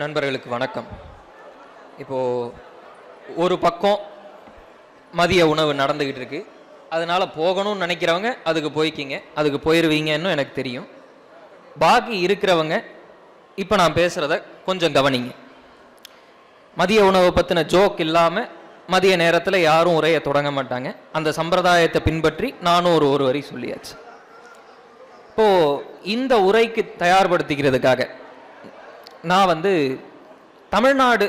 நண்பர்களுக்கு வணக்கம். இப்போது ஒரு பக்கம் மதிய உணவு நடந்துக்கிட்டு இருக்கு. அதனால் போகணும்னு நினைக்கிறவங்க அதுக்கு போய்க்கிங்க. அதுக்கு போயிடுவீங்கன்னு எனக்கு தெரியும். பாக்கி இருக்கிறவங்க இப்போ நான் பேசுகிறத கொஞ்சம் கவனிங்க. மதிய உணவை பற்றின ஜோக் இல்லாமல் மதிய நேரத்தில் யாரும் உரையை தொடங்க மாட்டாங்க. அந்த சம்பிரதாயத்தை பின்பற்றி நானும் ஒரு ஒரு வரி சொல்லியாச்சு. இப்போது இந்த உரைக்கு தயார்படுத்திக்கிறதுக்காக நான் வந்து தமிழ்நாடு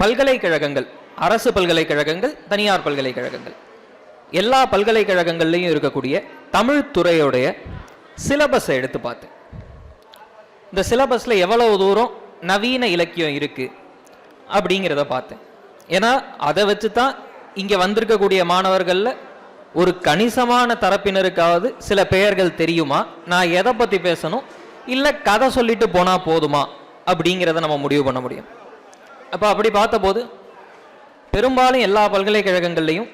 பல்கலைக்கழகங்கள் அரசு பல்கலைக்கழகங்கள் தனியார் பல்கலைக்கழகங்கள். எல்லா பல்கலைக்கழகங்கள்லையும் இருக்கக்கூடிய தமிழ் துறையுடைய சிலபஸை எடுத்து பார்த்தேன். இந்த சிலபஸில் எவ்வளவு தூரம் நவீன இலக்கியம் இருக்குது அப்படிங்கிறத பார்த்தேன். ஏன்னா அதை வச்சு தான் இங்கே வந்திருக்கக்கூடிய மாணவர்களில் ஒரு கணிசமான தரப்பினருக்காவது சில பெயர்கள் தெரியுமா? நான் எதை பற்றி பேசணும்? இல்லை கதை சொல்லிட்டு போனால் போதுமா? அப்படிங்கிறத நம்ம முடிவு பண்ண முடியும். அப்போ அப்படி பார்த்தபோது பெரும்பாலும் எல்லா பல்கலைக்கழகங்கள்லையும்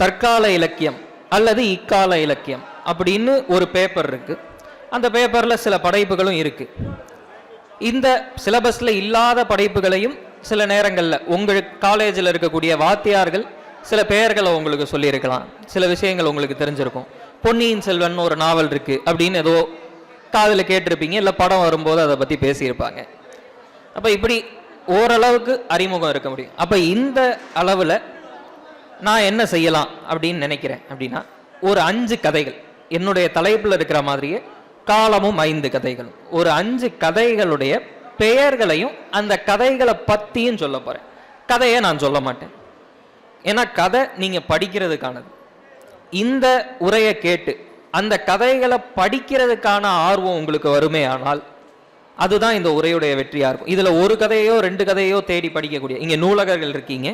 தற்கால இலக்கியம் அல்லது இக்கால இலக்கியம் அப்படின்னு ஒரு பேப்பர் இருக்குது அந்த பேப்பரில் சில படைப்புகளும் இருக்குது இந்த சிலபஸில் இல்லாத படைப்புகளையும் சில நேரங்களில் உங்கள் காலேஜில் இருக்கக்கூடிய வாத்தியார்கள் சில பெயர்களை உங்களுக்கு சொல்லியிருக்கலாம். சில விஷயங்கள் உங்களுக்கு தெரிஞ்சிருக்கும். பொன்னியின் செல்வன் ஒரு நாவல் இருக்குது அப்படின்னு ஏதோ காதில் கேட்டிருப்பீங்க இல்லை படம் வரும்போது அதை பற்றி பேசியிருப்பாங்க. அப்போ இப்படி ஓரளவுக்கு அறிமுகம் இருக்க முடியும். அப்போ இந்த அளவில் நான் என்ன செய்யலாம் அப்படின்னு நினைக்கிறேன் அப்படின்னா ஒரு அஞ்சு கதைகள். என்னுடைய தலைப்பில் இருக்கிற மாதிரியே காலமும் ஐந்து கதைகள் ஒரு அஞ்சு கதைகளுடைய பெயர்களையும் அந்த கதைகளை பற்றியும் சொல்ல போகிறேன் கதையை நான் சொல்ல மாட்டேன். ஏன்னா கதை நீங்கள் படிக்கிறதுக்கானது. இந்த உரையை கேட்டு அந்த கதைகளை படிக்கிறதுக்கான ஆர்வம் உங்களுக்கு வருமே ஆனால் அதுதான் இந்த உரையுடைய வெற்றியாக இருக்கும். இதில் ஒரு கதையோ ரெண்டு கதையோ தேடி படிக்கக்கூடிய இங்கே நூலகர்கள் இருக்கீங்க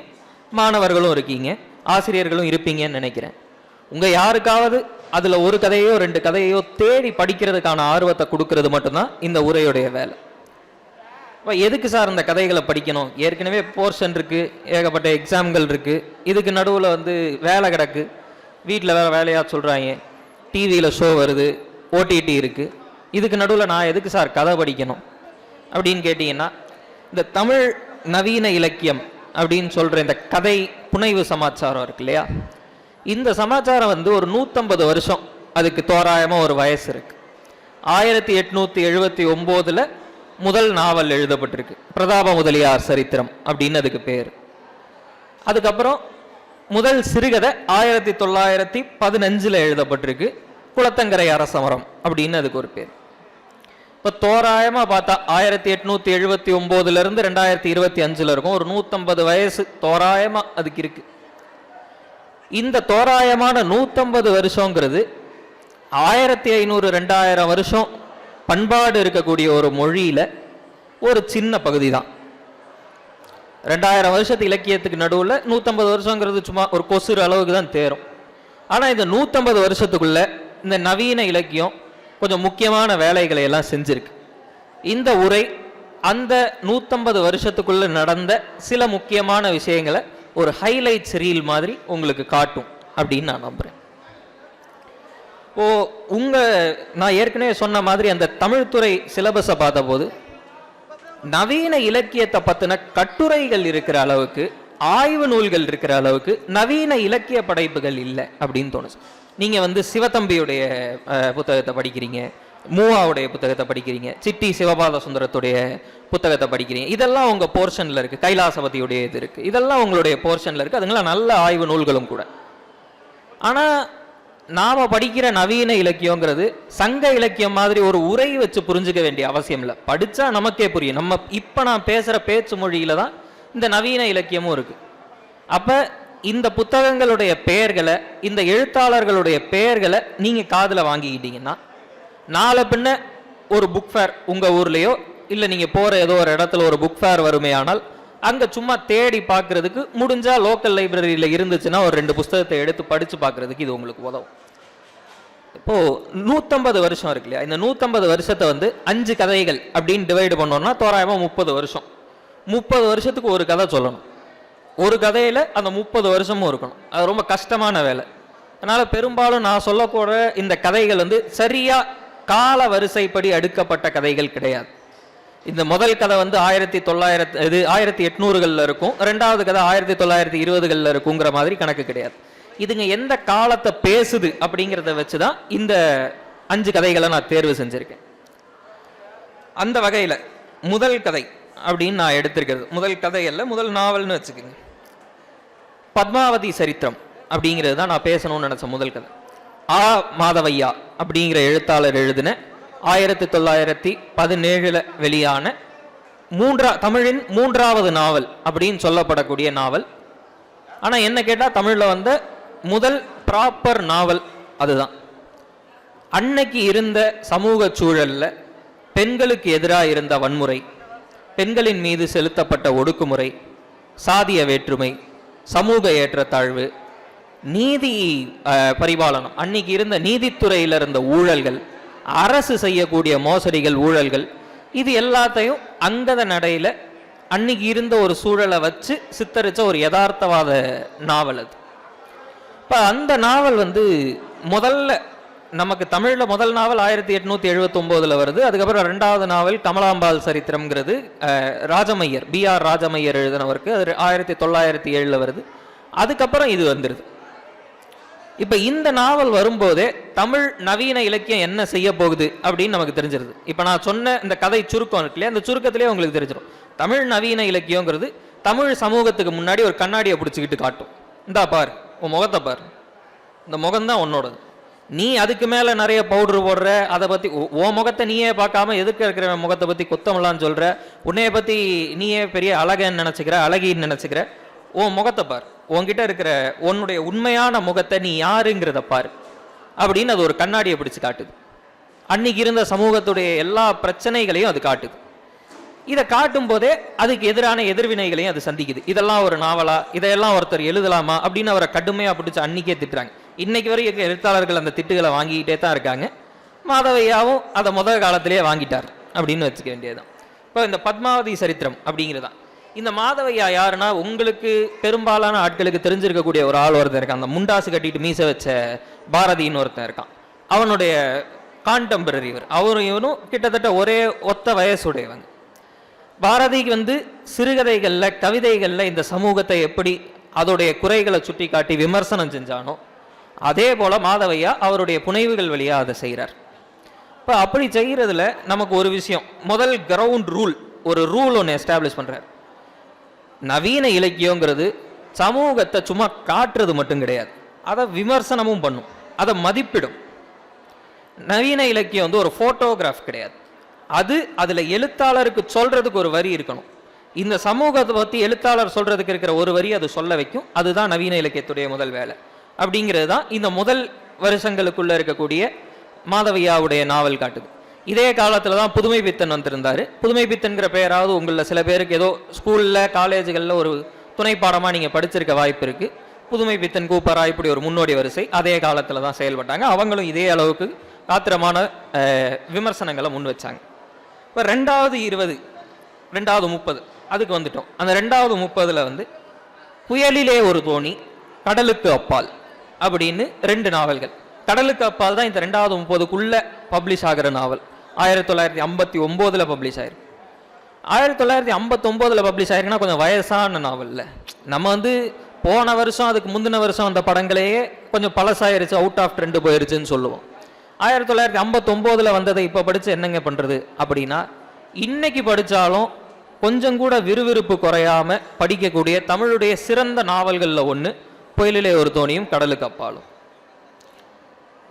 மாணவர்களும் இருக்கீங்க ஆசிரியர்களும் இருப்பீங்கன்னு நினைக்கிறேன். உங்கள் யாருக்காவது அதில் ஒரு கதையோ ரெண்டு கதையோ தேடி படிக்கிறதுக்கான ஆர்வத்தை கொடுக்கறது மட்டும்தான் இந்த உரையுடைய வேலை. இப்போ எதுக்கு சார் இந்த கதைகளை படிக்கணும்? ஏற்கனவே போர்ஷன் இருக்குது ஏகப்பட்ட எக்ஸாம்கள் இருக்குது இதுக்கு நடுவில் வந்து வேலை கிடக்கு. வீட்டில் வேறு வேலையாக சொல்கிறாங்க டிவியில் ஷோ வருது ஓடிடி இருக்குது இதுக்கு நடுவில் நான் எதுக்கு சார் கதை படிக்கணும்? அப்படின்னு கேட்டிங்கன்னா இந்த தமிழ் நவீன இலக்கியம் அப்படின்னு சொல்கிற இந்த கதை புனைவு சமாச்சாரம் இருக்கு இல்லையா? இந்த சமாச்சாரம் வந்து ஒரு நூற்றம்பது வருஷம். அதுக்கு தோராயமாக ஒரு வயசு இருக்கு. ஆயிரத்தி எட்நூற்றி எழுபத்தி ஒம்போதில் முதல் நாவல் எழுதப்பட்டிருக்கு. பிரதாப முதலியார் சரித்திரம் அப்படின்னு அதுக்கு பேர். அதுக்கப்புறம் முதல் சிறுகதை ஆயிரத்தி தொள்ளாயிரத்தி பதினஞ்சில் எழுதப்பட்டிருக்கு. குளத்தங்கரை அரசமரம் அப்படின்னு அதுக்கு ஒரு பேர். இப்போ தோராயமாக பார்த்தா ஆயிரத்தி எட்நூத்தி எழுபத்தி ஒம்போதுலேருந்து ரெண்டாயிரத்தி இருபத்தி அஞ்சில் இருக்கும். ஒரு நூற்றம்பது வயசு தோராயமாக அதுக்கு இருக்கு. இந்த தோராயமான நூற்றம்பது வருஷங்கிறது ஆயிரத்தி ஐநூறு ரெண்டாயிரம் வருஷம் பண்பாடு இருக்கக்கூடிய ஒரு மொழியில் ஒரு சின்ன பகுதி தான் ரெண்டாயிரம் வருஷத்து இலக்கியத்துக்கு நடுவில் நூற்றம்பது வருஷங்கிறது சும்மா ஒரு கொசுறு அளவுக்கு தான் தேரும். ஆனால் இந்த நூற்றம்பது வருஷத்துக்குள்ள இந்த நவீன இலக்கியம் கொஞ்சம் முக்கியமான வேலைகளை எல்லாம் செஞ்சிருக்கு. இந்த உரை அந்த நூற்றம்பது வருஷத்துக்குள்ள நடந்த சில முக்கியமான விஷயங்களை ஒரு ஹைலைட்ஸ் ரீல் மாதிரி உங்களுக்கு காட்டும் அப்படின்னு நான் நம்புகிறேன் ஓ உங்க நான் ஏற்கனவே சொன்ன மாதிரி அந்த தமிழ்துறை சிலபஸை பார்த்தபோது நவீன இலக்கியத்தை பற்றின கட்டுரைகள் இருக்கிற அளவுக்கு ஆய்வு நூல்கள் இருக்கிற அளவுக்கு நவீன இலக்கிய படைப்புகள் இல்லை அப்படின்னு தோணுச்சு. நீங்கள் வந்து சிவத்தம்பியுடைய புத்தகத்தை படிக்கிறீங்க மூவாவுடைய புத்தகத்தை படிக்கிறீங்க சிட்டி சிவபாத சுந்தரத்துடைய புத்தகத்தை படிக்கிறீங்க இதெல்லாம் உங்கள் போர்ஷனில் இருக்குது கைலாசபதியுடைய இது இருக்குது இதெல்லாம் உங்களுடைய போர்ஷனில் இருக்குது அதுங்களாம் நல்ல ஆய்வு நூல்களும் கூட. ஆனால் நாம் படிக்கிற நவீன இலக்கியங்கிறது சங்க இலக்கியம் மாதிரி ஒரு உரை வச்சு புரிஞ்சுக்க வேண்டிய அவசியம் இல்லை. படித்தா நமக்கே புரியும். நம்ம இப்போ நான் பேசுகிற பேச்சு மொழியில் தான் இந்த நவீன இலக்கியமும் இருக்குது அப்போ இந்த புத்தகங்களுடைய பெயர்களை இந்த எழுத்தாளர்களுடைய பெயர்களை நீங்கள் காதில் வாங்கிக்கிட்டீங்கன்னா நாளை பின்ன ஒரு புக் ஃபேர் உங்கள் ஊர்லேயோ இல்லை நீங்கள் போகிற ஏதோ ஒரு இடத்துல ஒரு புக் ஃபேர் வருமையானால் அங்கே சும்மா தேடி பார்க்குறதுக்கு முடிஞ்சால் லோக்கல் லைப்ரரியில் இருந்துச்சுன்னா ஒரு ரெண்டு புஸ்தகத்தை எடுத்து படித்து பார்க்குறதுக்கு இது உங்களுக்கு உதவும். இப்போது நூற்றம்பது வருஷம் இருக்கு இல்லையா? இந்த நூற்றம்பது வருஷத்தை வந்து அஞ்சு கதைகள் அப்படின்னு டிவைடு பண்ணோம்னா தோராயமாக முப்பது வருஷம். முப்பது வருஷத்துக்கு ஒரு கதை சொல்லணும். ஒரு கதையில் அந்த முப்பது வருஷமும் இருக்கணும். அது ரொம்ப கஷ்டமான வேலை. அதனால் பெரும்பாலும் நான் சொல்லக்கூட இந்த கதைகள் வந்து சரியாக கால வரிசைப்படி அடுக்கப்பட்ட கதைகள் கிடையாது. இந்த முதல் கதை வந்து ஆயிரத்தி தொள்ளாயிரத்து இது ஆயிரத்தி எட்நூறுகளில் இருக்கும். ரெண்டாவது கதை ஆயிரத்தி தொள்ளாயிரத்தி இருபதுகளில் இருக்குங்கிற மாதிரி கணக்கு கிடையாது. இதுங்க எந்த காலத்தை பேசுது அப்படிங்கிறத வச்சு தான் இந்த அஞ்சு கதைகளை நான் தேர்வு செஞ்சுருக்கேன். அந்த வகையில் முதல் கதை அப்படின்னு நான் எடுத்திருக்கிறது. முதல் கதை அல்ல முதல் நாவல்னு வச்சுக்கோங்க. பத்மாவதி சரித்திரம் அப்படிங்கிறது தான் நான் பேசணும்னு நினச்ச முதல் கதை. ஆ. மாதவையா அப்படிங்கிற எழுத்தாளர் எழுதின ஆயிரத்தி தொள்ளாயிரத்தி பதினேழில் வெளியான மூன்றா தமிழின் மூன்றாவது நாவல் அப்படின்னு சொல்லப்படக்கூடிய நாவல். ஆனால் என்ன கேட்டால் தமிழில் வந்த முதல் ப்ராப்பர் நாவல் அதுதான். அன்னைக்கு இருந்த சமூக சூழல்ல பெண்களுக்கு எதிராக இருந்த வன்முறை பெண்களின் மீது செலுத்தப்பட்ட ஒடுக்குமுறை சாதிய வேற்றுமை சமூக ஏற்றத்தாழ்வு நீதி பரிபாலனம். அன்னைக்கு இருந்த நீதித்துறையில் இருந்த ஊழல்கள் அரசு செய்யக்கூடிய மோசடிகள் ஊழல்கள் இது எல்லாத்தையும் அங்கத நடையில் அன்னைக்கு இருந்த ஒரு சூழலை வச்சு சித்தரித்த ஒரு யதார்த்தவாத நாவல் அது. இப்போ அந்த நாவல் வந்து முதல்ல நமக்கு தமிழில் முதல் நாவல் ஆயிரத்தி எட்நூத்தி எழுபத்தொம்போதில் வருது. அதுக்கப்புறம் ரெண்டாவது நாவல் கமலாம்பாள் சரித்திரம்ங்கிறது ராஜமையர் பிஆர் ராஜமையர் எழுதினவருக்கு. அது ஆயிரத்தி தொள்ளாயிரத்தி ஏழில் வருது. அதுக்கப்புறம் இது வந்துடுது இப்போ இந்த நாவல் வரும்போதே தமிழ் நவீன இலக்கியம் என்ன செய்ய போகுது அப்படின்னு நமக்கு தெரிஞ்சிருது. இப்போ நான் சொன்ன இந்த கதை சுருக்கம் இருக்கு இல்லையா? அந்த சுருக்கத்திலே உங்களுக்கு தெரிஞ்சிடும் தமிழ் நவீன இலக்கியங்கிறது தமிழ் சமூகத்துக்கு முன்னாடி ஒரு கண்ணாடியை பிடிச்சிக்கிட்டு காட்டும். இந்தா பார் உன் முகத்தை பார். இந்த முகம்தான் உன்னோடது. நீ அதுக்கு மேலே நிறைய பவுடர் போடுற அதை பற்றி உன் முகத்தை நீயே பார்க்காம எதுக்கு இருக்கிற முகத்தை பற்றி குத்தமெல்லாம் சொல்கிற உன்னைய பற்றி நீயே பெரிய அழகன்னு நினச்சிக்கிற அழகின்னு நினச்சிக்கிற? உன் முகத்தை பார். உன்கிட்ட இருக்கிற உன்னுடைய உண்மையான முகத்தை நீ யாருங்கிறத பார். அப்படின்னு அது ஒரு கண்ணாடியை பிடிச்சு காட்டுது. அன்னைக்கு இருந்த சமூகத்துடைய எல்லா பிரச்சனைகளையும் அது காட்டுது. இதை காட்டும் போதே அதுக்கு எதிரான எதிர்வினைகளையும் அது சந்திக்குது. இதெல்லாம் ஒரு நாவலா? இதையெல்லாம் ஒருத்தர் எழுதலாமா? அப்படின்னு அவரை கடுமையாக பிடிச்சி அன்னைக்கே திட்டுறாங்க. இன்னைக்கு வரைக்கும் எழுத்தாளர்கள் அந்த திட்டுகளை வாங்கிக்கிட்டே தான் இருக்காங்க. மாதவையாவும் அதை முதல் காலத்திலேயே வாங்கிட்டார் அப்படின்னு வச்சுக்க வேண்டியதுதான். இப்போ இந்த பத்மாவதி சரித்திரம் அப்படிங்கிறது தான் இந்த மாதவையா யாருன்னா உங்களுக்கு பெரும்பாலான ஆட்களுக்கு தெரிஞ்சிருக்கக்கூடிய ஒரு ஆள் ஒருத்தன் இருக்கான். அந்த முண்டாசு கட்டிட்டு மீச வச்ச பாரதின்னு ஒருத்தன் இருக்கான். அவனுடைய கான்டெம்பரரி இவர். அவரும் இவனும் கிட்டத்தட்ட ஒரே ஒத்த வயசுடையவங்க. பாரதிக்கு வந்து சிறுகதைகளில் கவிதைகளில் இந்த சமூகத்தை எப்படி அதோடைய குறைகளை சுட்டி காட்டி விமர்சனம் செஞ்சானோ அதே போல மாதவையா அவருடைய புனைவுகள் வழியாக அதை செய்கிறார். இப்போ அப்படி செய்கிறதுல நமக்கு ஒரு விஷயம். முதல் கிரவுண்ட் ரூல் ஒரு ரூல் ஒன்று எஸ்டாப்ளிஷ் பண்ணுறார் நவீன இலக்கியங்கிறது சமூகத்தை சும்மா காட்டுறது மட்டும் கிடையாது. அதை விமர்சனமும் பண்ணும். அதை மதிப்பிடும். நவீன இலக்கியம் வந்து ஒரு ஃபோட்டோகிராஃப் கிடையாது. அது அதில் எழுத்தாளருக்கு சொல்கிறதுக்கு ஒரு வரி இருக்கணும். இந்த சமூகத்தை பற்றி எழுத்தாளர் சொல்கிறதுக்கு இருக்கிற ஒரு வரி அது சொல்ல வைக்கும். அதுதான் நவீன இலக்கியத்துடைய முதல் வேலை. அப்படிங்கிறது தான் இந்த முதல் வருஷங்களுக்குள்ள இருக்கக்கூடிய மாதவியாவுடைய நாவல் காட்டுது. இதே காலத்தில் தான் புதுமை பித்தன் வந்திருந்தார். புதுமை பித்தன்கிற பெயராவது உங்களில் சில பேருக்கு ஏதோ ஸ்கூலில் காலேஜுகளில் ஒரு துணை பாடமாக நீங்கள் படிச்சிருக்க வாய்ப்பு இருக்குது புதுமை பித்தன் கூப்பரா? இப்படி ஒரு முன்னோடி வரிசை. அதே காலத்தில் தான் செயல்பட்டாங்க. அவங்களும் இதே அளவுக்கு காத்திரமான விமர்சனங்களை முன் வச்சாங்க. இப்போ ரெண்டாவது இருபது ரெண்டாவது முப்பது அதுக்கு வந்துட்டோம். அந்த ரெண்டாவது முப்பதில் வந்து புயலிலே ஒரு தோணி கடலுக்கு அப்பால். அப்படின்னு ரெண்டு நாவல்கள். கடலுக்கு அப்பால் தான் இந்த ரெண்டாவது முப்பதுக்குள்ள பப்ளிஷ் ஆகிற நாவல். ஆயிரத்தி தொள்ளாயிரத்தி ஐம்பத்தி ஒம்போதில் பப்ளிஷ் ஆயிருக்கு. ஆயிரத்தி தொள்ளாயிரத்தி ஐம்பத்தொம்போதில் பப்ளிஷ் ஆயிருக்குன்னா கொஞ்சம் வயசான நாவலில் நம்ம வந்து போன வருஷம் அதுக்கு முந்தின வருஷம் அந்த படங்களையே கொஞ்சம் பழசாயிருச்சு அவுட் ஆஃப் ட்ரெண்டு போயிருச்சுன்னு சொல்லுவோம். ஆயிரத்தி தொள்ளாயிரத்தி ஐம்பத்தொம்போதில் வந்ததை இப்போ படித்து என்னங்க பண்ணுறது அப்படின்னா இன்னைக்கு படித்தாலும் கொஞ்சம் கூட விறுவிறுப்பு குறையாமல் படிக்கக்கூடிய தமிழுடைய சிறந்த நாவல்களில் ஒன்று புயலிலே ஒரு தோணியும் கடலுக்கு அப்பாலும்.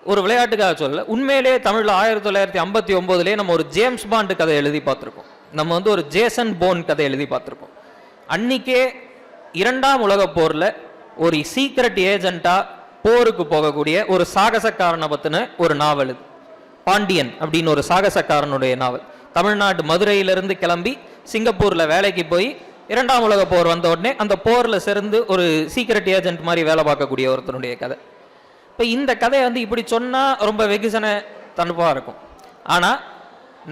ஒரு விளையாட்டுக்காக சொல்ல உண்மையிலே தமிழில் ஆயிரத்தி தொள்ளாயிரத்தி ஐம்பத்தி ஒம்போதுலேயே நம்ம ஒரு ஜேம்ஸ் பாண்டு கதை எழுதி பார்த்துருக்கோம் நம்ம வந்து ஒரு ஜேசன் போன் கதை எழுதி பார்த்துருக்கோம் அன்னைக்கே இரண்டாம் உலக போரில் ஒரு சீக்ரெட் ஏஜெண்ட்டாக போருக்கு போகக்கூடிய ஒரு சாகசக்காரனை பற்றின ஒரு நாவல் இது. பாண்டியன் அப்படின்னு ஒரு சாகசக்காரனுடைய நாவல் தமிழ்நாடு மதுரையிலிருந்து கிளம்பி சிங்கப்பூரில் வேலைக்கு போய் இரண்டாம் உலக போர் வந்த உடனே அந்த போரில் சேர்ந்து ஒரு சீக்ரெட் ஏஜென்ட் மாதிரி வேலை பார்க்கக்கூடிய ஒருத்தனுடைய கதை. இப்போ இந்த கதையை வந்து இப்படி சொன்னால் ரொம்ப வெகுசன தனுப்பாக இருக்கும். ஆனால்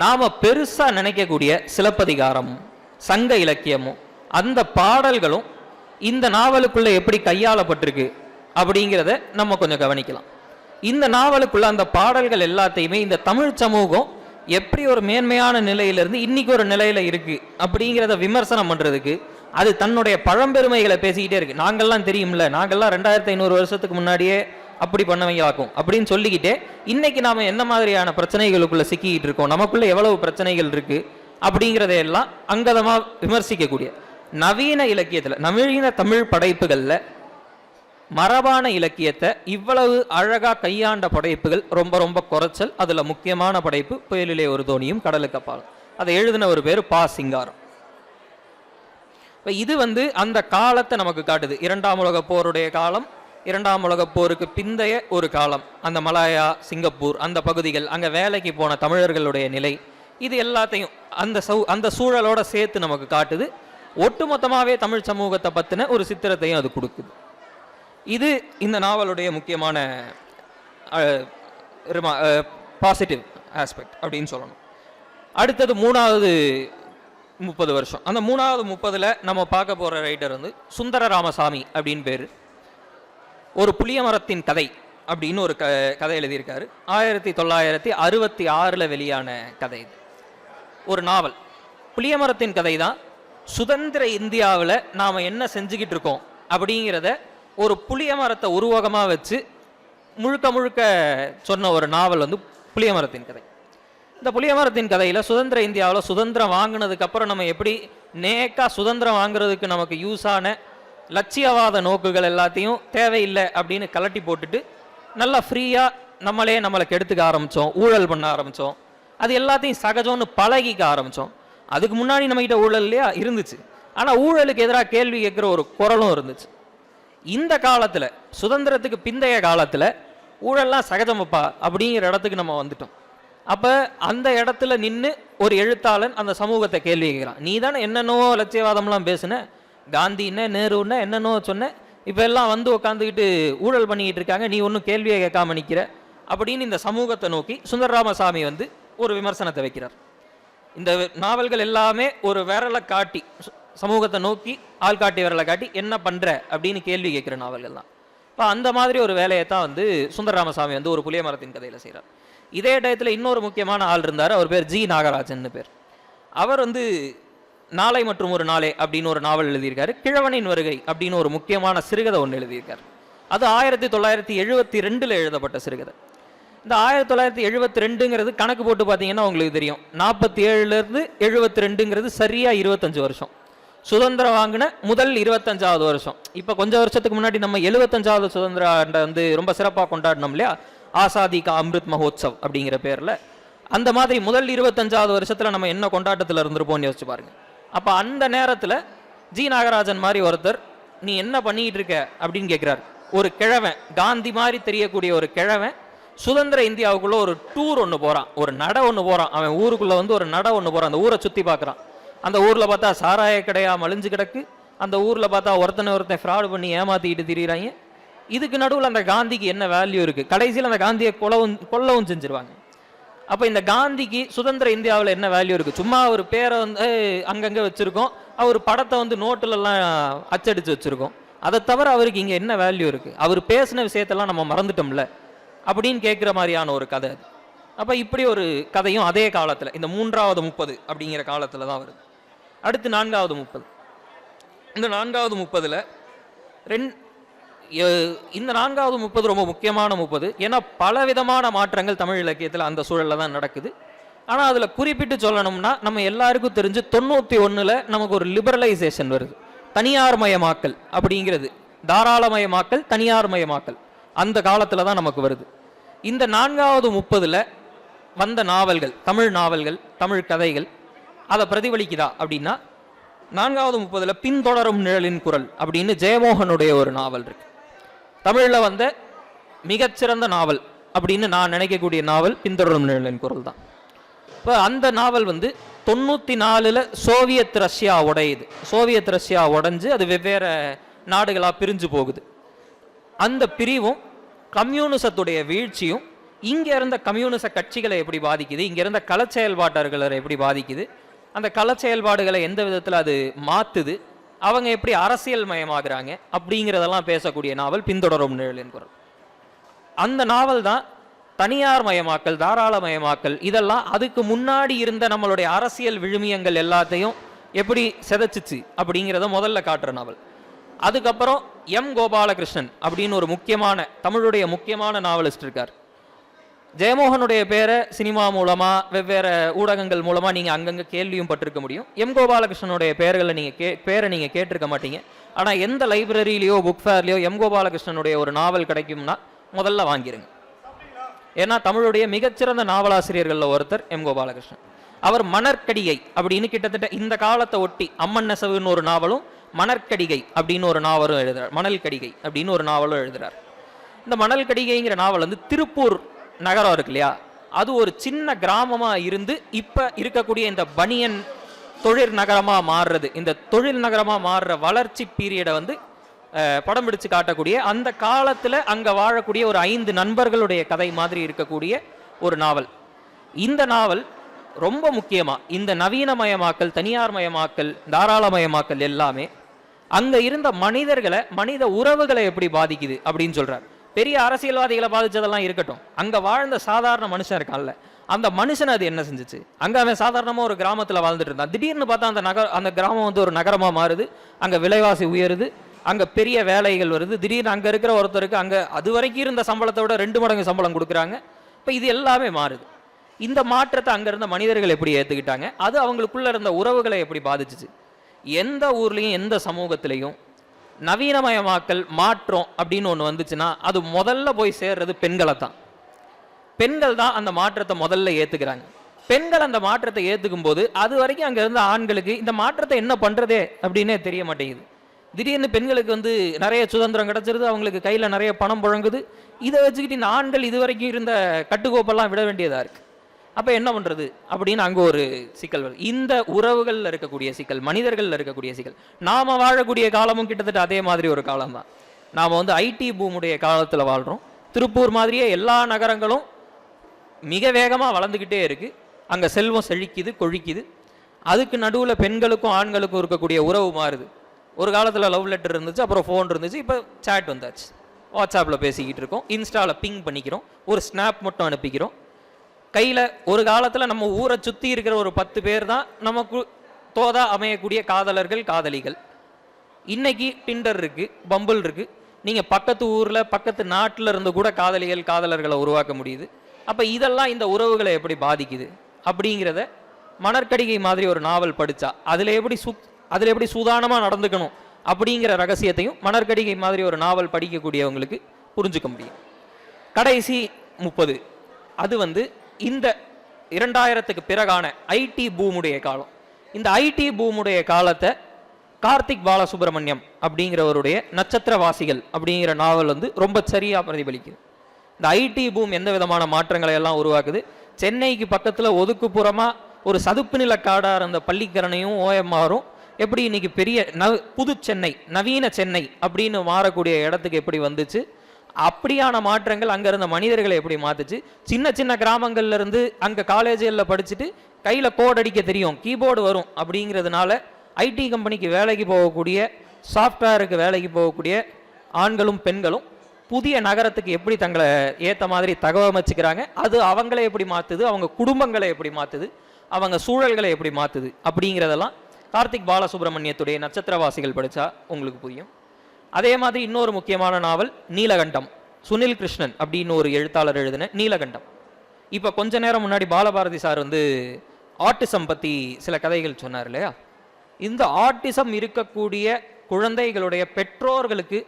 நாம் பெருசாக நினைக்கக்கூடிய சிலப்பதிகாரமும் சங்க இலக்கியமும் அந்த பாடல்களும் இந்த நாவலுக்குள்ளே எப்படி கையாளப்பட்டிருக்கு அப்படிங்கிறத நம்ம கொஞ்சம் கவனிக்கலாம். இந்த நாவலுக்குள்ள அந்த பாடல்கள் எல்லாத்தையுமே இந்த தமிழ் சமூகம் எப்படி ஒரு மேன்மையான நிலையிலிருந்து இன்னைக்கு ஒரு நிலையில இருக்கு அப்படிங்கிறத விமர்சனம் பண்றதுக்கு அது தன்னுடைய பழம்பெருமைகளை பேசிக்கிட்டே இருக்கு. நாங்கள்லாம் தெரியும்ல நாங்கள்லாம் ரெண்டாயிரத்தி ஐநூறு வருஷத்துக்கு முன்னாடியே அப்படி பண்ணவங்களாக்கும் அப்படின்னு சொல்லிக்கிட்டே இன்னைக்கு நாம என்ன மாதிரியான பிரச்சனைகளுக்குள்ள சிக்கிக்கிட்டு இருக்கோம் நமக்குள்ள எவ்வளவு பிரச்சனைகள் இருக்கு அப்படிங்கிறதையெல்லாம் அங்கதமா விமர்சிக்கக்கூடிய நவீன இலக்கியத்தில் நவீன தமிழ் படைப்புகளில் மரபான இலக்கியத்தை இவ்வளவு அழகா கையாண்ட படைப்புகள் ரொம்ப ரொம்ப குறைச்சல். அதுல முக்கியமான படைப்பு புயலிலே ஒரு தோணியும் கடலுக்கப்பாலும் அதை எழுதின ஒரு பேர் பா சிங்காரம். இப்போ இது வந்து அந்த காலத்தை நமக்கு காட்டுது. இரண்டாம் உலக போருடைய காலம் இரண்டாம் உலக போருக்கு பிந்தைய ஒரு காலம். அந்த மலாயா சிங்கப்பூர் அந்த பகுதிகள் அங்கே வேலைக்கு போன தமிழர்களுடைய நிலை இது எல்லாத்தையும் அந்த சௌ அந்த சூழலோட சேர்த்து நமக்கு காட்டுது. ஒட்டுமொத்தமாகவே தமிழ் சமூகத்தை பற்றின ஒரு சித்திரத்தையும் அது கொடுக்குது. இது இந்த நாவலுடைய முக்கியமான பாசிட்டிவ் ஆஸ்பெக்ட் அப்படின்னு சொல்லணும். அடுத்தது மூணாவது முப்பது வருஷம். அந்த மூணாவது முப்பதில் நம்ம பார்க்க போகிற ரைட்டர் வந்து சுந்தர ராமசாமி அப்படின்னு பேர். ஒரு புளிய மரத்தின் கதை அப்படின்னு ஒரு க கதை எழுதியிருக்காரு. ஆயிரத்தி தொள்ளாயிரத்தி அறுபத்தி ஆறில் வெளியான கதை இது. ஒரு நாவல். புளியமரத்தின் கதை தான் சுதந்திர இந்தியாவில் நாம் என்ன செஞ்சுக்கிட்டு இருக்கோம் அப்படிங்கிறத ஒரு புளிய மரத்தை உருவகமாக வச்சு முழுக்க முழுக்க சொன்ன ஒரு நாவல் வந்து புளியமரத்தின் கதை. இந்த புளியமரத்தின் கதையில் சுதந்திர இந்தியாவில் சுதந்திரம் வாங்கினதுக்கப்புறம் நம்ம எப்படி நேக்காக சுதந்திரம் வாங்குறதுக்கு நமக்கு யூஸ் ஆன லட்சியவாத நோக்குகள் எல்லாத்தையும் தேவையில்லை அப்படின்னு கலட்டி போட்டுட்டு நல்லா ஃப்ரீயாக நம்மளே நம்மளை கெடுத்துக்க ஆரம்பித்தோம் ஊழல் பண்ண ஆரம்பித்தோம் அது எல்லாத்தையும் சகஜம்னு பழகிக்க ஆரம்பித்தோம் அதுக்கு முன்னாடி நம்மகிட்ட ஊழல் இல்லையா? இருந்துச்சு. ஆனால் ஊழலுக்கு எதிராக கேள்வி கேட்குற ஒரு குரலும் இருந்துச்சு. இந்த காலத்தில் சுதந்திரத்துக்கு பிந்தைய காலத்தில் ஊழல்லாம் சகஜமப்பா அப்படிங்கிற இடத்துக்கு நம்ம வந்துட்டோம். அப்போ அந்த இடத்துல நின்று ஒரு எழுத்தாளன் அந்த சமூகத்தை கேள்வி கேட்குறான். நீ தானே என்னென்னவோ லட்சியவாதம்லாம் பேசுன? காந்தின்னு நேருன்னா என்னென்னோ சொன்ன? இப்போ எல்லாம் வந்து உட்காந்துக்கிட்டு ஊழல் பண்ணிக்கிட்டு இருக்காங்க. நீ ஒன்றும் கேள்வியை கேட்காம நிற்கிற அப்படின்னு இந்த சமூகத்தை நோக்கி சுந்தரராமசாமி வந்து ஒரு விமர்சனத்தை வைக்கிறார். இந்த நாவல்கள் எல்லாமே ஒரு விரலை காட்டி சு- சமூகத்தை நோக்கி ஆள் காட்டி விரலை காட்டி என்ன பண்ணுற அப்படின்னு கேள்வி கேட்குற நாவல்கள் தான். இப்போ அந்த மாதிரி ஒரு வேலையை தான் வந்து சுந்தர ராமசாமி வந்து ஒரு புளிய மரத்தின் கதையில் செய்கிறார் இதே டயத்தில் இன்னொரு முக்கியமான ஆள் இருந்தார் அவர் பேர் ஜி நாகராஜன் பேர். அவர் வந்து நாளை மற்றும் ஒரு நாளே அப்படின்னு ஒரு நாவல் எழுதியிருக்காரு கிழவனின் வருகை அப்படின்னு ஒரு முக்கியமான சிறுகதை ஒன்று எழுதியிருக்காரு. அது ஆயிரத்தி தொள்ளாயிரத்தி எழுபத்தி ரெண்டில் எழுதப்பட்ட சிறுகதை. இந்த ஆயிரத்தி தொள்ளாயிரத்தி எழுபத்தி ரெண்டுங்கிறது கணக்கு போட்டு பார்த்தீங்கன்னா உங்களுக்கு தெரியும். நாற்பத்தி ஏழுலேருந்து எழுபத்தி ரெண்டுங்கிறது சரியாக இருபத்தஞ்சு வருஷம். சுதந்திரம் வாங்கின முதல் இருபத்தஞ்சாவது வருஷம். இப்போ கொஞ்சம் வருஷத்துக்கு முன்னாடி நம்ம எழுபத்தஞ்சாவது சுதந்திர ஆண்டை வந்து ரொம்ப சிறப்பாக கொண்டாடினோம் இல்லையா? ஆசாதி கா அம்ருத் மகோத்சவ் அப்படிங்கிற பேரில். அந்த மாதிரி முதல் இருபத்தஞ்சாவது வருஷத்தில் நம்ம என்ன கொண்டாட்டத்தில் இருந்திருப்போம்னு யோசிச்சு பாருங்க. அப்போ அந்த நேரத்தில் ஜி நாகராஜன் மாதிரி ஒருத்தர் நீ என்ன பண்ணிக்கிட்டு இருக்க? அப்படின்னு கேட்குறாரு ஒரு கிழவன் காந்தி மாதிரி தெரியக்கூடிய ஒரு கிழவன் சுதந்திர இந்தியாவுக்குள்ளே ஒரு டூர் ஒன்று போகிறான் ஒரு நட ஒன்று போகிறான் அவன் ஊருக்குள்ளே வந்து ஒரு நட ஒன்று போகிறான் அந்த ஊரை சுற்றி பார்க்குறான் அந்த ஊரில் பார்த்தா சாராய கடையாக மலிஞ்சு கிடக்கு. அந்த ஊரில் பார்த்தா ஒருத்தனை ஒருத்தன் ஃப்ராடு பண்ணி ஏமாற்றிக்கிட்டு திரியிறாங்க. இதுக்கு நடுவில் அந்த காந்திக்கு என்ன வேல்யூ இருக்குது கடைசியில் அந்த காந்தியை கொலவும் கொல்லவும் செஞ்சுருவாங்க. அப்போ இந்த காந்திக்கு சுதந்திர இந்தியாவில் என்ன வேல்யூ இருக்குது சும்மா ஒரு பேரை வந்து அங்கங்கே வச்சுருக்கோம். அவர் படத்தை வந்து நோட்டுலலாம் அச்சடித்து வச்சுருக்கோம். அதை தவிர அவருக்கு இங்கே என்ன வேல்யூ இருக்குது அவர் பேசின விஷயத்தெல்லாம் நம்ம மறந்துட்டோம்ல. அப்படின்னு கேட்குற மாதிரியான ஒரு கதை அது. அப்போ இப்படி ஒரு கதையும் அதே காலத்தில் இந்த மூன்றாவது முப்பது அப்படிங்கிற காலத்தில் தான் வருது. அடுத்து நான்காவது முப்பது. இந்த நான்காவது முப்பதில் ரெண் இந்த நான்காவது முப்பது ரொம்ப முக்கியமான முப்பது. ஏன்னா பலவிதமான மாற்றங்கள் தமிழ் இலக்கியத்தில் அந்த சூழலில் தான் நடக்குது. ஆனால் அதில் குறிப்பிட்டு சொல்லணும்னா நம்ம எல்லாருக்கும் தெரிஞ்சு தொண்ணூற்றி ஒன்றில் நமக்கு ஒரு லிபரலைசேஷன் வருது. தனியார்மயமாக்கல் அப்படிங்கிறது. தாராளமயமாக்கல் தனியார்மயமாக்கல். அந்த காலத்தில் தான் நமக்கு வருது. இந்த நான்காவது முப்பதில் வந்த நாவல்கள் தமிழ் நாவல்கள் தமிழ் கதைகள் அதை பிரதிபலிக்குதா அப்படின்னா நான்காவது முப்பதுல பின்தொடரும் நிழலின் குரல் அப்படின்னு ஜெயமோகனுடைய ஒரு நாவல் இருக்கு. தமிழில் வந்த மிகச்சிறந்த நாவல் அப்படின்னு நான் நினைக்கக்கூடிய நாவல் பின்தொடரும் நிழலின் குரல் தான். இப்போ அந்த நாவல் வந்து தொண்ணூற்றி நாலில் சோவியத் ரஷ்யா உடையுது. சோவியத் ரஷ்யா உடைஞ்சு அது வெவ்வேறு நாடுகளாக பிரிஞ்சு போகுது. அந்த பிரிவும் கம்யூனிசத்துடைய வீழ்ச்சியும் இங்கே இருந்த கம்யூனிச கட்சிகளை எப்படி பாதிக்குது? இங்கே இருந்த கள செயல்பாட்டாளர்களை எப்படி பாதிக்குது? அந்த கள செயல்பாடுகளை எந்த விதத்தில் அது மாற்றுது அவங்க எப்படி அரசியல் மயமாகிறாங்க அப்படிங்கிறதெல்லாம் பேசக்கூடிய நாவல் பின்தொடரும் நிழலின் குரல். அந்த நாவல் தான் தனியார் மயமாக்கல் தாராளமயமாக்கல் இதெல்லாம் அதுக்கு முன்னாடி இருந்த நம்மளுடைய அரசியல் விழுமியங்கள் எல்லாத்தையும் எப்படி செதைச்சிச்சு அப்படிங்கிறத முதல்ல காட்டுற நாவல். அதுக்கப்புறம் எம் கோபாலகிருஷ்ணன் அப்படின்னு ஒரு முக்கியமான தமிழுடைய முக்கியமான நாவலிஸ்ட் இருக்கார். ஜெயமோகனுடைய பேரை சினிமா மூலமாக வெவ்வேறு ஊடகங்கள் மூலமாக நீங்கள் அங்கங்கே கேள்வியும் பட்டிருக்க முடியும். எம் கோபாலகிருஷ்ணனுடைய பெயர்களை நீங்கள் கே பேரை நீங்கள் கேட்டிருக்க மாட்டீங்க. ஆனால் எந்த லைப்ரரியிலையோ புக் ஃபேர்லையோ எம் கோபாலகிருஷ்ணனுடைய ஒரு நாவல் கிடைக்கும்னா முதல்ல வாங்கிருங்க. ஏன்னா தமிழுடைய மிகச்சிறந்த நாவலாசிரியர்களில் ஒருத்தர் எம் கோபாலகிருஷ்ணன். அவர் மணற்கடிகை அப்படின்னு கிட்டத்தட்ட இந்த காலத்தை ஒட்டி அம்மன் நெசவுன்னு ஒரு நாவலும் மணற்கடிகை அப்படின்னு ஒரு நாவலும் எழுதுறார். மணல் கடிகை அப்படின்னு ஒரு நாவலும் எழுதுறார். இந்த மணல் கடிகைங்கிற நாவல் வந்து திருப்பூர் நகரம் இருக்கு இல்லையா? அது ஒரு சின்ன கிராமமாக இருந்து இப்போ இருக்கக்கூடிய இந்த பனியன் தொழில் நகரமாக மாறுறது. இந்த தொழில் நகரமாக மாறுற வளர்ச்சி பீரியடை வந்து படம் பிடிச்சு காட்டக்கூடிய அந்த காலத்தில் அங்கே வாழக்கூடிய ஒரு ஐந்து நண்பர்களுடைய கதை மாதிரி இருக்கக்கூடிய ஒரு நாவல். இந்த நாவல் ரொம்ப முக்கியமாக இந்த நவீனமயமாக்கல் தனியார்மயமாக்கல் தாராளமயமாக்கல் எல்லாமே அங்கே இருந்த மனிதர்களை மனித உறவுகளை எப்படி பாதிக்குது அப்படின்னு சொல்கிறார் பெரிய அரசியல்வாதிகளை பாதிச்சதெல்லாம் இருக்கட்டும். அங்கே வாழ்ந்த சாதாரண மனுஷன் இருக்கான்ல. அந்த மனுஷன் அது என்ன செஞ்சிச்சு? அங்கே அவன் சாதாரணமாக ஒரு கிராமத்தில் வாழ்ந்துட்டு இருந்தான். திடீர்னு பார்த்தா அந்த நகர் அந்த கிராமம் வந்து ஒரு நகரமாக மாறுது. அங்கே விலைவாசி உயருது. அங்கே பெரிய வேலைகள் வருது. திடீர்னு அங்கே இருக்கிற ஒருத்தருக்கு அங்கே அது வரைக்கும் இருந்த சம்பளத்தை விட ரெண்டு மடங்கு சம்பளம் கொடுக்குறாங்க. இப்போ இது எல்லாமே மாறுது. இந்த மாற்றத்தை அங்கே இருந்த மனிதர்கள் எப்படி ஏற்றுக்கிட்டாங்க அது அவங்களுக்குள்ளே இருந்த உறவுகளை எப்படி பாதிச்சிச்சு? எந்த ஊர்லேயும் எந்த சமூகத்திலையும் நவீனமயமாக்கல் மாற்றம் அப்படின்னு ஒன்று வந்துச்சுன்னா அது முதல்ல போய் சேர்றது பெண்களை தான் பெண்கள் தான் அந்த மாற்றத்தை முதல்ல ஏற்றுக்கிறாங்க பெண்கள் அந்த மாற்றத்தை ஏற்றுக்கும் போது அது வரைக்கும் அங்கே இருந்த ஆண்களுக்கு இந்த மாற்றத்தை என்ன பண்ணுறதே அப்படின்னே தெரிய மாட்டேங்குது. திடீர்னு பெண்களுக்கு வந்து நிறைய சுதந்திரம் கிடச்சிருது அவங்களுக்கு கையில் நிறைய பணம் புழங்குது. இதை வச்சுக்கிட்டு இந்த ஆண்கள் இது வரைக்கும் இருந்த கட்டுக்கோப்பெல்லாம் விட வேண்டியதாக இருக்குது அப்போ என்ன பண்ணுறது அப்படின்னு அங்கே ஒரு சிக்கல் வருது. இந்த உறவுகளில் இருக்கக்கூடிய சிக்கல் மனிதர்களில் இருக்கக்கூடிய சிக்கல். நாம வாழக்கூடிய காலமும் கிட்டத்தட்ட அதே மாதிரி ஒரு காலம் தான் நாம் வந்து ஐடி பூமுடைய காலத்தில் வாழ்கிறோம் திருப்பூர் மாதிரியே எல்லா நகரங்களும் மிக வேகமாக வளர்ந்துக்கிட்டே இருக்குது அங்கே செல்வம் செழிக்குது கொழிக்குது. அதுக்கு நடுவில் பெண்களுக்கும் ஆண்களுக்கும் இருக்கக்கூடிய உறவு மாறுது. ஒரு காலத்தில் லவ் லெட்டர் இருந்துச்சு அப்புறம் ஃபோன் இருந்துச்சு இப்போ சேட் வந்தாச்சு. வாட்ஸ்அப்பில் பேசிக்கிட்டு இருக்கோம். இன்ஸ்டாவில் பிங் பண்ணிக்கிறோம். ஒரு ஸ்னாப் மட்டும் அனுப்பிக்கிறோம். கையில் ஒரு காலத்தில் நம்ம ஊரை சுற்றி இருக்கிற ஒரு பத்து பேர் தான் நமக்கு தோதா அமையக்கூடிய காதலர்கள் காதலிகள். இன்னைக்கு டிண்டர் இருக்குது பம்பிள் இருக்குது நீங்கள் பக்கத்து ஊரில் பக்கத்து நாட்டில் இருந்து கூட காதலிகள் காதலர்களை உருவாக்க முடியுது. அப்போ இதெல்லாம் இந்த உறவுகளை எப்படி பாதிக்குது? அப்படிங்கிறத மணற்கடிகை மாதிரி ஒரு நாவல் படித்தா அதில் எப்படி சு அதில் எப்படி சுதானமாக நடந்துக்கணும் அப்படிங்கிற ரகசியத்தையும் மணற்கடிகை மாதிரி ஒரு நாவல் படிக்கக்கூடியவங்களுக்கு புரிஞ்சுக்க முடியும். கடைசி முப்பது. அது வந்து இந்த இரண்டாயிரத்துக்கு பிறகான ஐடி பூமுடைய காலம். இந்த ஐடி பூமுடைய காலத்தை கார்த்திக் பாலசுப்ரமணியம் அப்படிங்கிறவருடைய நட்சத்திரவாசிகள் அப்படிங்கிற நாவல் வந்து ரொம்ப சரியாக பிரதிபலிக்குது. இந்த ஐடி பூம் எந்த விதமான மாற்றங்களை எல்லாம் உருவாக்குது? சென்னைக்கு பக்கத்தில் ஒதுக்குப்புறமாக ஒரு சதுப்பு நில காடாக இருந்த பள்ளிக்கரணையும் ஓஎம்ஆரும் எப்படி இன்னைக்கு பெரிய நவ புது சென்னை நவீன சென்னை அப்படின்னு மாறக்கூடிய இடத்துக்கு எப்படி வந்துச்சு? அப்படியான மாற்றங்கள் அங்கே இருந்த மனிதர்களை எப்படி மாற்றுச்சு சின்ன சின்ன கிராமங்களில் இருந்து அங்கே காலேஜில் படிச்சுட்டு கையில் கோட் அடிக்க தெரியும் கீபோர்டு வரும் அப்படிங்கிறதுனால ஐடி கம்பெனிக்கு வேலைக்கு போகக்கூடிய சாஃப்ட்வேருக்கு வேலைக்கு போகக்கூடிய ஆண்களும் பெண்களும் புதிய நகரத்துக்கு எப்படி தங்களை ஏற்ற மாதிரி தகவமைச்சுக்கிறாங்க? அது அவங்களே எப்படி மாற்றுது அவங்க குடும்பங்களை எப்படி மாற்றுது அவங்க சூழல்களை எப்படி மாற்றுது அப்படிங்கிறதெல்லாம் கார்த்திக் பாலசுப்ரமணியத்துடைய நட்சத்திரவாசிகள் படித்தா உங்களுக்கு புரியும். அதே மாதிரி இன்னொரு முக்கியமான நாவல் நீலகண்டம். சுனில் கிருஷ்ணன் அப்படின்னு ஒரு எழுத்தாளர் எழுதின நீலகண்டம். இப்போ கொஞ்ச நேரம் முன்னாடி பாலபாரதி சார் வந்து ஆட்டிசம் பற்றி சில கதைகள் சொன்னார் இல்லையா? இந்த ஆட்டிசம் இருக்கக்கூடிய குழந்தைகளுடைய பெற்றோர்களுக்கு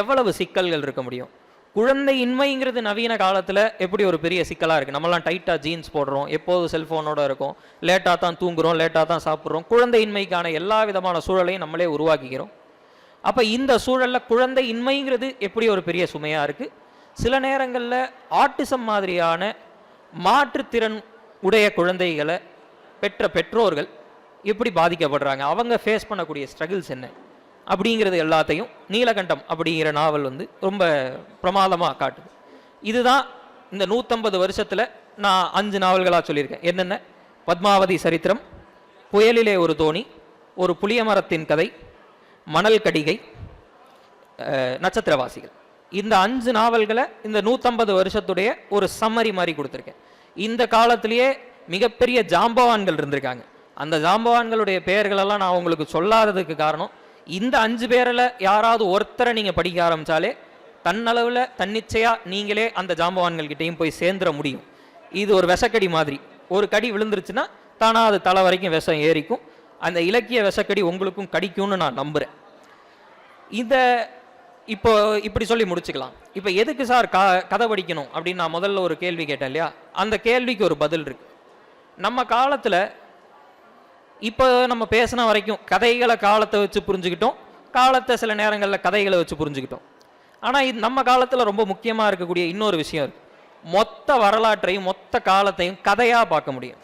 எவ்வளவு சிக்கல்கள் இருக்க முடியும்? குழந்தையின்மைங்கிறது நவீன காலத்தில் எப்படி ஒரு பெரிய சிக்கலாக இருக்குது நம்மலாம் டைட்டாக ஜீன்ஸ் போடுறோம் எப்போது செல்ஃபோனோட இருக்கும் லேட்டாக தான் தூங்குறோம் லேட்டாக தான் சாப்பிட்றோம். குழந்தையின்மைக்கான எல்லா விதமான சூழலையும் நம்மளே உருவாக்கிக்கிறோம். அப்போ இந்த சூழலில் குழந்தை இன்மைங்கிறது எப்படி ஒரு பெரிய சுமையாக இருக்குது சில நேரங்களில் ஆட்டிசம் மாதிரியான மாற்றுத்திறன் உடைய குழந்தைகளை பெற்ற பெற்றோர்கள் எப்படி பாதிக்கப்படுறாங்க? அவங்க ஃபேஸ் பண்ணக்கூடிய ஸ்ட்ரகிள்ஸ் என்ன? அப்படிங்கிறது எல்லாத்தையும் நீலகண்டம் அப்படிங்கிற நாவல் வந்து ரொம்ப பிரமாதமாக காட்டுது. இதுதான் இந்த நூற்றம்பது வருஷத்தில் நான் அஞ்சு நாவல்களாக சொல்லியிருக்கேன். என்னென்ன? பத்மாவதி சரித்திரம் புயலிலே ஒரு தோணி ஒரு புளிய மரத்தின் கதை மணல் கடிகை நட்சத்திரவாசிகள். இந்த அஞ்சு நாவல்களை இந்த நூற்றம்பது வருஷத்துடைய ஒரு சம்மரி மாதிரி கொடுத்துருக்கேன். இந்த காலத்திலேயே மிகப்பெரிய ஜாம்பவான்கள் இருந்திருக்காங்க. அந்த ஜாம்பவான்களுடைய பெயர்களெல்லாம் நான் உங்களுக்கு சொல்லாததுக்கு காரணம் இந்த அஞ்சு பேரில் யாராவது ஒருத்தரை நீங்கள் படிக்க ஆரம்பித்தாலே தன்னளவில் தன்னிச்சையாக நீங்களே அந்த ஜாம்பவான்கள் கிட்டேயும் போய் சேர்ந்துட முடியும். இது ஒரு விஷக்கடி மாதிரி. ஒரு கடி விழுந்துருச்சுன்னா தானாக அது தலை வரைக்கும் விஷம் ஏறிக்கும். அந்த இலக்கிய விஷக்கடி உங்களுக்கும் கடிக்கும்னு நான் நம்புகிறேன் இதை இப்போ இப்படி சொல்லி முடிச்சுக்கலாம். இப்போ எதுக்கு சார் க கதை படிக்கணும் அப்படின்னு நான் முதல்ல ஒரு கேள்வி கேட்டேன் இல்லையா? அந்த கேள்விக்கு ஒரு பதில் இருக்கு. நம்ம காலத்தில் இப்போ நம்ம பேசின வரைக்கும் கதைகளை காலத்தை வச்சு புரிஞ்சுக்கிட்டோம். காலத்தை சில நேரங்களில் கதைகளை வச்சு புரிஞ்சுக்கிட்டோம். ஆனால் இது நம்ம காலத்தில் ரொம்ப முக்கியமாக இருக்கக்கூடிய இன்னொரு விஷயம் இருக்குது மொத்த வரலாற்றையும் மொத்த காலத்தையும் கதையாக பார்க்க முடியும்.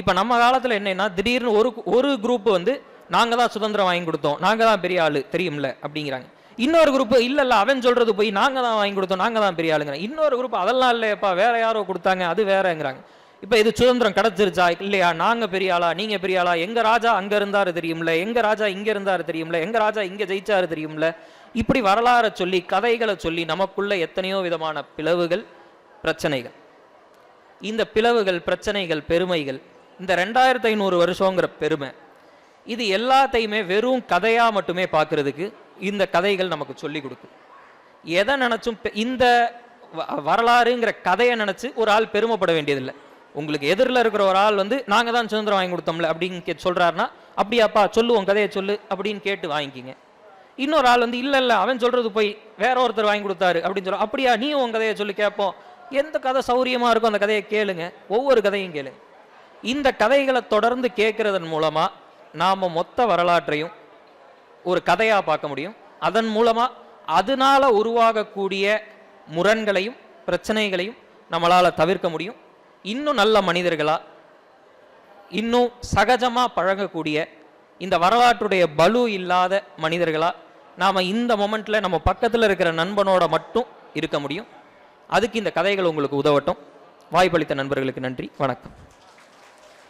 இப்போ நம்ம காலத்தில் என்னென்னா திடீர்னு ஒரு ஒரு குரூப் வந்து நாங்கள் தான் சுதந்திரம் வாங்கி கொடுத்தோம் நாங்கள் தான் பெரிய ஆள் தெரியும்ல அப்படிங்கிறாங்க. இன்னொரு குரூப் இல்லை இல்லை அவன் சொல்கிறது போய் நாங்கள் தான் வாங்கி கொடுத்தோம் நாங்கள் தான் பெரிய ஆளுங்கிறாங்க. இன்னொரு குரூப் அதெல்லாம் இல்லையப்பா வேற யாரோ கொடுத்தாங்க அது வேறங்கிறாங்க. இப்போ இது சுதந்திரம் கிடைச்சிருச்சா இல்லையா? நாங்கள் பெரிய ஆளா நீங்கள் பெரிய ஆளா எங்கள் ராஜா அங்கே இருந்தாரு தெரியும்ல எங்கள் ராஜா இங்கே இருந்தாரு தெரியும்ல எங்கள் ராஜா இங்கே ஜெயிச்சாரு தெரியும்ல? இப்படி வரலாறை சொல்லி கதைகளை சொல்லி நமக்குள்ள எத்தனையோ விதமான பிளவுகள் பிரச்சனைகள். இந்த பிளவுகள் பிரச்சனைகள் பெருமைகள் இந்த ரெண்டாயிரத்து ஐநூறு வருஷங்கிற பெருமை இது எல்லாத்தையுமே வெறும் கதையாக மட்டுமே பார்க்கறதுக்கு இந்த கதைகள் நமக்கு சொல்லி கொடுக்கும். எதை நினச்சும் பெ- இந்த வ- வரலாறுங்கிற கதையை நினச்சி ஒரு ஆள் பெருமைப்பட வேண்டியதில்லை. உங்களுக்கு எதிரில் இருக்கிற ஒரு ஆள் வந்து நாங்கள் தான் சுதந்திரம் வாங்கி கொடுத்தோம்ல அப்படின்னு கே சொல்கிறாருன்னா அப்படியாப்பா சொல்லு உன் கதையை சொல்லு அப்படின்னு கேட்டு வாங்கிக்கிங்க. இன்னொரு ஆள் வந்து இல்லை இல்லை அவன் சொல்கிறது போய் வேற ஒருத்தர் வாங்கி கொடுத்தாரு அப்படின்னு சொல்ல அப்படியா நீ உன் கதையை சொல்லி கேட்போம் எந்த கதை சௌரியமாக இருக்கோ அந்த கதையை கேளுங்க. ஒவ்வொரு கதையும் கேளுங்க. இந்த கதைகளை தொடர்ந்து கேட்கறதன் மூலமா நாம மொத்த வரலாற்றையும் ஒரு கதையா பார்க்க முடியும். அதன் மூலமா அதனால உருவாகக்கூடிய முரண்களையும் பிரச்சனைகளையும் நம்மளால தவிர்க்க முடியும். இன்னும் நல்ல மனிதர்களா இன்னும் சகஜமா பழகக்கூடிய இந்த வரலாற்றுடைய பலு இல்லாத மனிதர்களா நாம இந்த மொமெண்ட்ல நம்ம பக்கத்தில் இருக்கிற நண்பனோட மட்டும் இருக்க முடியும். அதுக்கு இந்த கதைகள் உங்களுக்கு உதவட்டும். வாய்ப்பளித்த நண்பர்களுக்கு நன்றி. வணக்கம்.